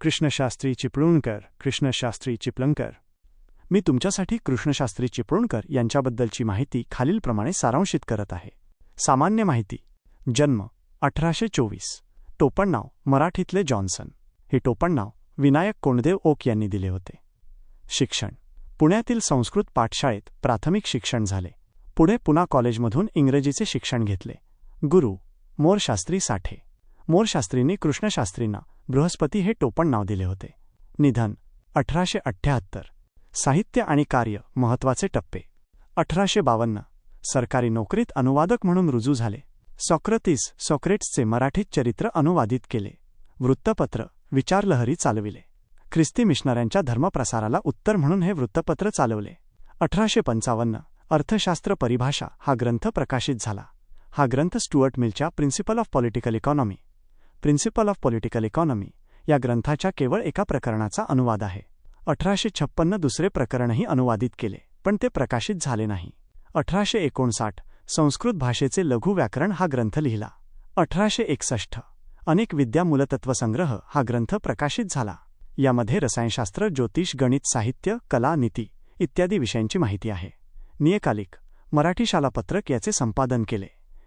कृष्णशास्त्री चिपळूणकर कृष्णशास्त्री चिपळणकर मी तुमच्यासाठी कृष्णशास्त्री चिपळूणकर यांच्याबद्दलची माहिती खालीलप्रमाणे सारांशित करत आहे. सामान्य माहिती. जन्म अठराशे चोवीस टोपणनाव मराठीतले जॉन्सन. हे टोपणनाव विनायक कोंडदेव ओक यांनी दिले होते. शिक्षण. पुण्यातील संस्कृत पाठशाळेत प्राथमिक शिक्षण झाले. पुढे पुना कॉलेजमधून इंग्रजीचे शिक्षण घेतले. गुरु मोरशास्त्री साठे. मोरशास्त्रींनी कृष्णशास्त्रींना बृहस्पती हे टोपण नाव दिले होते. निधन अठराशे अठ्ठ्याहत्तर. साहित्य आणि कार्य महत्त्वाचे टप्पे. अठराशे बावन्न. सरकारी नोकरीत अनुवादक म्हणून रुजू झाले. सॉक्रेटिस सॉक्रेट्सचे मराठीत चरित्र अनुवादित केले. वृत्तपत्र विचारलहरी चालविले. ख्रिस्ती मिशनऱ्यांच्या धर्मप्रसाराला उत्तर म्हणून हे वृत्तपत्र चालवले. अठराशे पंचावन्न. अर्थशास्त्र परिभाषा हा ग्रंथ प्रकाशित झाला. हा ग्रंथ स्टुअर्ट मिलच्या principle of political economy. Principle of political economy या ग्रंथाच्या केवळ एका प्रकरणाचा अनुवाद आहे. अठराशे छप्पन्न दुसरे प्रकरणही अनुवादित केले पण ते प्रकाशित झाले नाही. अठराशे एकोणसाठ संस्कृत भाषेचे लघु व्याकरण हा ग्रंथ लिहिला. अठराशे एकसष्ट अनेक विद्या मूलतत्वसंग्रह हा ग्रंथ प्रकाशित झाला. यामध्ये रसायनशास्त्र ज्योतिष गणित साहित्य कला नीती इत्यादी विषयांची माहिती आहे. नियकालिक मराठी शालापत्रक याचे संपादन केले.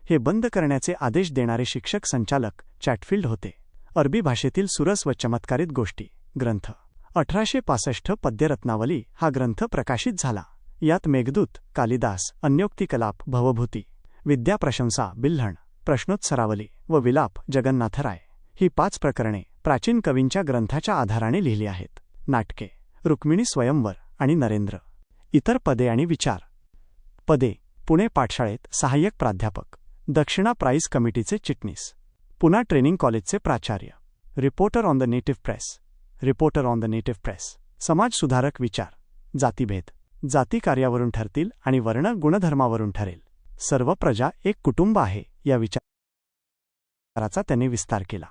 हे बंद करण्याचे आदेश देणारे शिक्षक संचालक चॅटफिल्ड होते. अरबी भाषेतील सुरस व चमत्कारित गोष्टी. ग्रंथ. अठराशे पासष्ट पद्यरत्नावली हा ग्रंथ प्रकाशित झाला. यात मेघदूत कालिदास अन्योक्तिकलाप भवभूती विद्याप्रशंसा बिल्हण प्रश्नोत्सरावली व विलाप जगन्नाथराय ही पाच प्रकरणे प्राचीन कवींच्या ग्रंथाच्या आधाराने लिहिली आहेत. नाटके. रुक्मिणी स्वयंवर आणि नरेंद्र. इतर पदे आणि विचार. पदे. पुणे पाठशाळेत सहाय्यक प्राध्यापक. दक्षिणा प्राईज कमिटीचे चिटणीस. पुन्हा ट्रेनिंग कॉलेजचे प्राचार्य. Reporter on the native press. Reporter on the native press. समाज सुधारक विचार. जातीभेद. जाती कार्यावरून ठरतील आणि वर्ण गुणधर्मावरून ठरेल. सर्व प्रजा एक कुटुंब आहे या विचाराचा त्यांनी विस्तार केला.